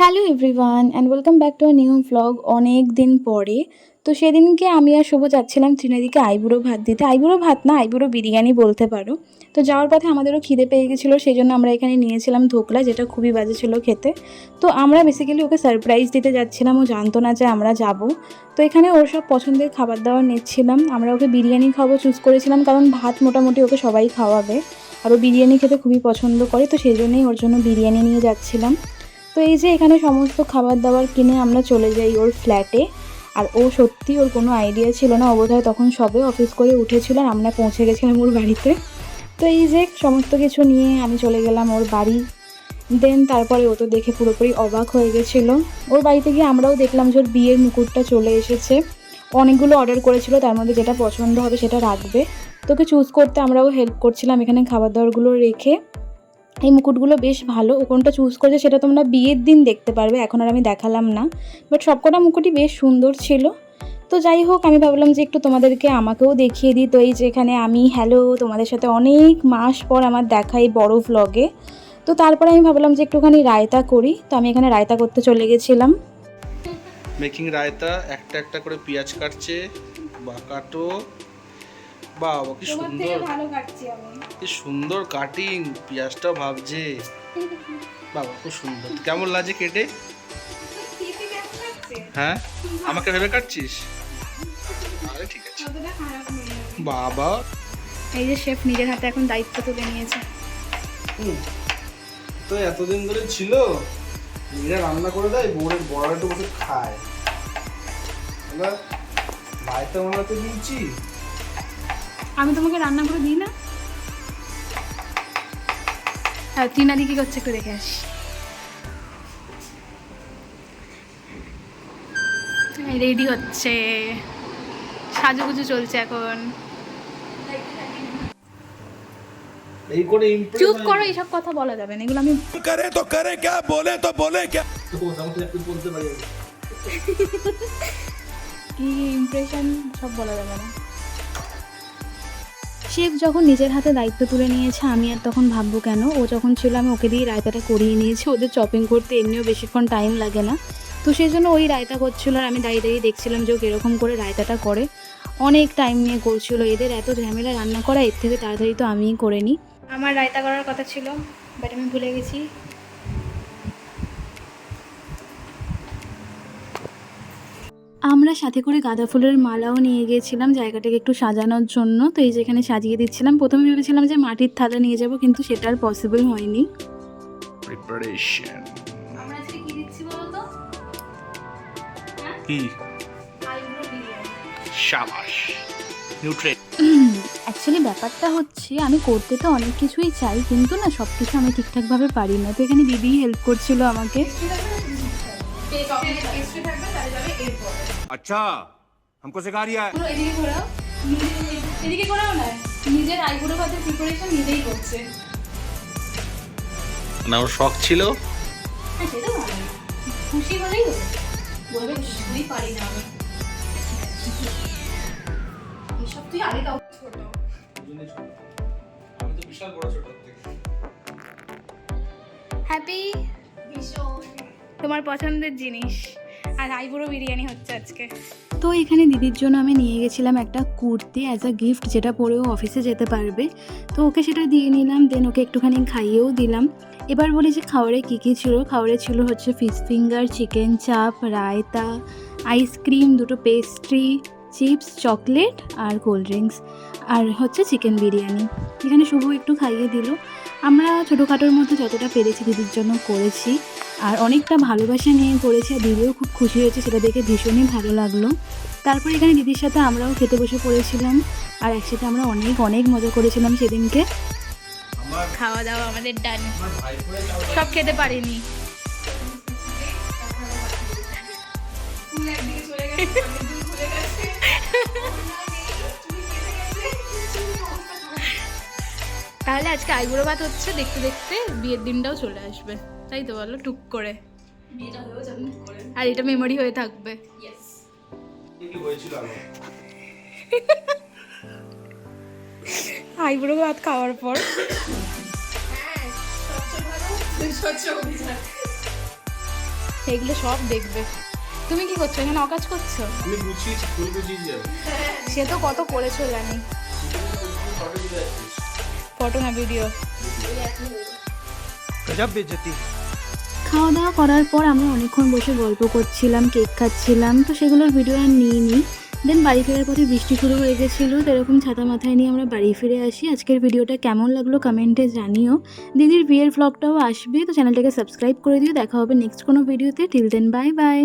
Hello everyone and welcome back to new vlog অনেক দিন পরে। তো সেদিনকে আমি আর শুভ যাচ্ছিলাম ত্রিনাদিকে আইবুড়ো ভাত দিতে। আইবুড়ো ভাত না, আইবুড়ো বিরিয়ানি বলতে পারো। তো যাওয়ার পথে আমাদেরও খিদে পেয়ে গেছিল সেই জন্য আমরা এখানে নিয়েছিলাম ধোকলা, যেটা খুবই বাজে ছিল খেতে। তো আমরা বেসিক্যালি ওকে সারপ্রাইজ দিতে যাচ্ছিলাম, ও জানতো না যে আমরা যাব। তো এখানে ওর সব পছন্দের খাবার দাবার নিচ্ছিলাম। আমরা ওকে বিরিয়ানি খাব চুজ করেছিলাম, কারণ ভাত মোটামুটি ওকে সবাই খাওয়াবে। আর ও বিরিয়ানি খেতে খুবই পছন্দ করে, তো সেই জন্যই ওর জন্য বিরিয়ানি নিয়ে যাচ্ছিলাম। তো এই যে এখানে সমস্ত খাবার দাবার কিনে আমরা চলে যাই ওর ফ্ল্যাটে। আর ও সত্যি ওর কোনো আইডিয়া ছিল না। অবোধয় তখন সবে অফিস করে উঠেছিল আর আমরা পৌঁছে গেছিলাম ওর বাড়িতে। তো এই যে সমস্ত কিছু নিয়ে আমি চলে গেলাম ওর বাড়ি। দেন তারপরে ও তো দেখে পুরোপুরি অবাক হয়ে গেছিল। ওর বাড়িতে গিয়ে আমরাও দেখলাম যে ওর বিয়ের মুকুটটা চলে এসেছে। অনেকগুলো অর্ডার করেছিল, তার মধ্যে যেটা পছন্দ হবে সেটা রাখবে। তোকে চুজ করতে আমরাও হেল্প করছিলাম এখানে খাবার দাবারগুলো রেখে। এই মুকুটগুলো বেশ ভালো। ও কোনটা চুজ করেছে সেটা তোমরা বিয়ের দিন দেখতে পারবে, এখন আর আমি দেখালাম না। বাট সবকটা মুকুটই বেশ সুন্দর ছিল। তো যাই হোক, আমি ভাবলাম যে একটু তোমাদেরকে আমাকেও দেখিয়ে দিই। তো এই যে এখানে আমি হ্যালো তোমাদের সাথে অনেক মাস পর আমার দেখা এই বড় ভ্লগে তো তারপরে আমি ভাবলাম যে একটুখানি রায়তা করি। তো আমি এখানে রায়তা করতে চলে গেছিলাম। মেকিং রায়তা, একটা একটা করে পেঁয়াজ কাটছে, বা কাটো বাবা কি সুন্দর। ভালো কাটছি আমি। কি সুন্দর কাটিং পেঁয়াজটাও ভাবছে। বাবা খুব সুন্দর। কেমন লাগছে কেটে? হ্যাঁ? আমাকে ভেবে কাটছিস? আরে ঠিক আছে। বাবা। এই যে শেফ নিজের হাতে এখন দায়িত্ব তুলে নিয়েছে। হুম, তো এতদিন ধরে ছিল নিজেরা রান্না করে দেয় বোনের বড় একটু বসে খায়। এবার রায়তা বানাতে দিয়েছি আমি তোমাকে রান্না করে দিই না? আর তৃণাদি কি করছে একটু দেখে আসি। রেডি হচ্ছে। সাজুগুজু চলছে এখন। চুপ করো এইসব কথা বলা যাবে না। এগুলো আমি করে তো করে কে বলে তো বলে কে কি ইমপ্রেশন সব বলা যাবে না। শেফ যখন নিজের হাতে দায়িত্ব তুলে নিয়েছে, আমি আর তখন ভাববো কেন? ও যখন ছিল, আমি ওকে দিয়ে রায়তাটা করিয়ে নিয়েছি। ওদের চপিং করতে এমনিও বেশিক্ষণ টাইম লাগে না। তো সেই জন্য ওই রায়তা করছিল আর আমি দাঁড়িয়ে দাঁড়িয়ে দেখছিলাম যে ও কীরকম করে রায়তাটা করে। অনেক টাইম নিয়ে করছিল। এদের এত ঝামেলা রান্না করা, এর থেকে তাড়াতাড়ি তো আমিই করে নিই। আমার রায়তা করার কথা ছিল বাট আমি ভুলে গেছি। আমরা সাথে করে গাঁদা ফুলের মালাও নিয়ে গিয়েছিলাম জায়গাটাকে একটু সাজানোর জন্য। তো এই যেখানে সাজিয়ে দিচ্ছিলাম প্রথমে ভেবেছিলাম যে মাটির থালা নিয়ে যাব কিন্তু সেটা আর পসিবল হয়নি। শাবাশ অ্যাকচুয়ালি ব্যাপারটা হচ্ছে আমি করতে তো অনেক কিছুই চাই কিন্তু না সব কিছু আমি ঠিকঠাকভাবে পারি না। তো এখানে দিদি হেল্প করছিল আমাকে। अच्छा हमको सिखा रिया है এদিকে ঘোরাও এদিকে ঘোরাও না নিজের আইবুড়ো ভাতের প্রিপারেশন নিজেই করছে না ওর শখ ছিল হ্যাঁ সেটা ভালো খুশি হলেই হলো বলবে কিছুই পারি না আমি এসব তুই আগে দাও ছোট আমি তো বিশাল বড় ছোট থেকে হ্যাপি তোমার পছন্দের জিনিস। আর আইবুড়ো বিরিয়ানি হচ্ছে আজকে। তো এখানে দিদির জন্য আমি নিয়ে গেছিলাম একটা কুর্তি অ্যাজ আ গিফট যেটা পরেও অফিসে যেতে পারবে। তো ওকে সেটা দিয়ে নিলাম দেন ওকে একটুখানি খাইয়েও দিলাম। এবার বলি যে খাবারে কী কী ছিল? খাবারে ছিল হচ্ছে fish finger chicken chaap raita ice cream দুটো পেস্ট্রি চিপস চকলেট আর কোল্ড ড্রিঙ্কস আর হচ্ছে চিকেন বিরিয়ানি। এখানে শুভ একটু খাইয়ে দিল। আমরা ছোটোখাটোর মধ্যে যতটা পেরেছি দিদির জন্য করেছি। আর অনেকটা ভালোবাসা নিয়ে করেছি আর দিদিও খুব খুশি হয়েছে সেটা দেখে ভীষণই ভালো লাগল। তারপর এখানে দিদির সাথে আমরাও খেতে বসে পড়েছিলাম আর একসাথে আমরা অনেক অনেক মজা করেছিলাম সেদিনকে। খাওয়া দাওয়া আমাদের ডান। সব খেতে পারিনি। তাহলে আজকে আইবুড়ো ভাত হচ্ছে দেখতে দেখতে বিয়ের দিনটাও চলে আসবে। তাই তো বলো টুক করে। আর এটা মেমোরি হয়ে থাকবে। কি আইবুড়ো ভাত খাওয়ার পর। স্বচ্ছ এগুলো সব দেখবে। তুমি কি করছ? এখানে অকাজ করছ? আমি সে তো কত করেছ জানি। ফটো না ভিডিও গজব বেজতি। খাওয়া দাওয়া করার পর আমরা অনেকক্ষণ বসে গল্প করছিলাম কেক খাচ্ছিলাম তো সেগুলোর ভিডিও আর নিয়ে নিই দেন বাড়ি ফেরার পথে বৃষ্টি শুরু হয়ে গেছিল তো এরকম ছাতা মাথায় নিয়ে আমরা বাড়ি ফিরে আসি। আজকের ভিডিওটা কেমন লাগল কমেন্টে জানিও। দিদির বিয়ের ভ্লগটাও আসবে তো চ্যানেলটাকে সাবস্ক্রাইব করে দিও। দেখা হবে নেক্সট কোনো ভিডিওতে টিল দেন বাই বাই